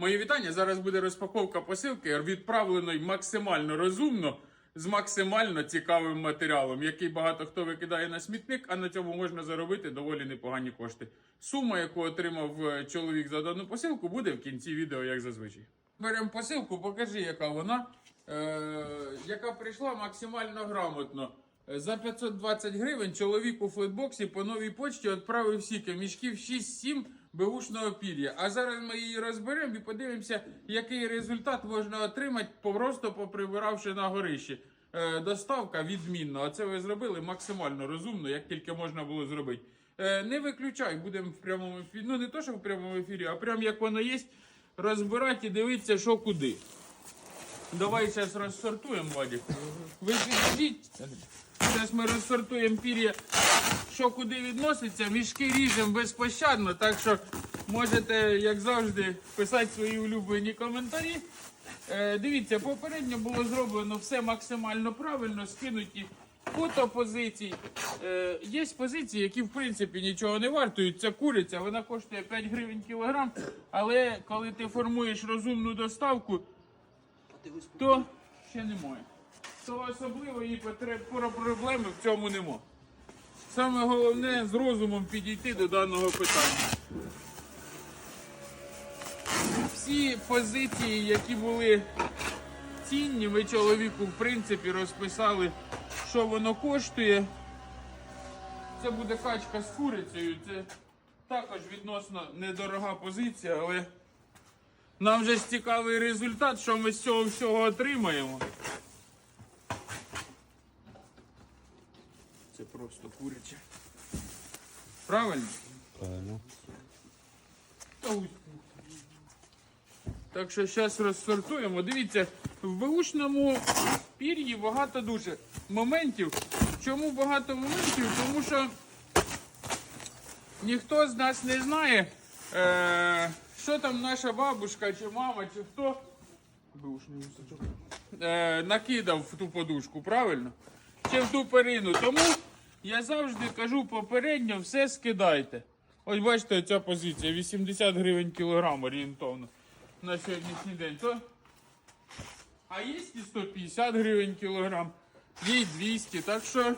Мої вітання. Зараз буде розпаковка посилки, відправленої максимально розумно з максимально цікавим матеріалом, який багато хто викидає на смітник, а на цьому можна заробити доволі непогані кошти. Сума, яку отримав е, чоловік за дану посилку, буде в кінці відео, як зазвичай. Беремо посилку, покажи, яка вона, е, яка прийшла максимально грамотно. Е, За 520 гривень чоловік у флетбоксі по новій почті відправив сіки мішків 6-7 беушного пір'я. А зараз ми її розберемо і подивимося, який результат можна отримати, просто поприбиравши на горищі. Е, доставка відмінна. Оце ви зробили максимально розумно, як тільки можна було зробити. Е, не виключай, будемо в прямому ефірі. Ну не то, що в прямому ефірі, а прям як воно є, розбирати і дивитися, що куди. Давай зараз розсортуємо, Вадик. Ви підійдіть. Зараз ми розсортуємо пір'я, що куди відноситься. Мішки ріжемо безпощадно, так що можете, як завжди, писати свої улюблені коментарі. Е, дивіться, попередньо було зроблено все максимально правильно, скинуті фото позицій. Е, є позиції, які в принципі нічого не вартують. Це куриця, вона коштує 5 гривень кілограм. Але коли ти формуєш розумну доставку, то ще немає. То особливої проблеми в цьому нема. Саме головне з розумом підійти до даного питання. Всі позиції, які були цінні, ми чоловіку в принципі розписали, що воно коштує. Це буде качка з курицею. Це також відносно недорога позиція, але нам же ж цікавий результат, що ми з цього всього отримаємо. Це просто куряче. Правильно? Правильно. Так що зараз розсортуємо. Дивіться, в беушному пір'ї багато дуже моментів. Чому багато моментів? Тому що ніхто з нас не знає, е, що там наша бабушка чи мама, чи хто е, накидав в ту подушку, правильно? Чи в ту перину. Тому я завжди кажу попередньо, все скидайте. Ось бачите, ця позиція 80 гривень кілограм орієнтовно на сьогоднішній день. То... А є і 150 гривень кілограм, і 200. Так що,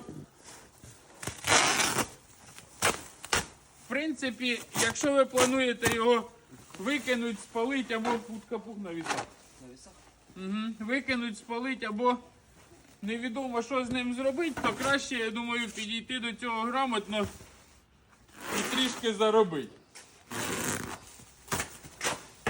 в принципі, якщо ви плануєте його викинути, спалити або путка пух на вісах. Угу. Викинуть, спалити або невідомо, що з ним зробити, то краще, я думаю, підійти до цього грамотно і трішки заробити.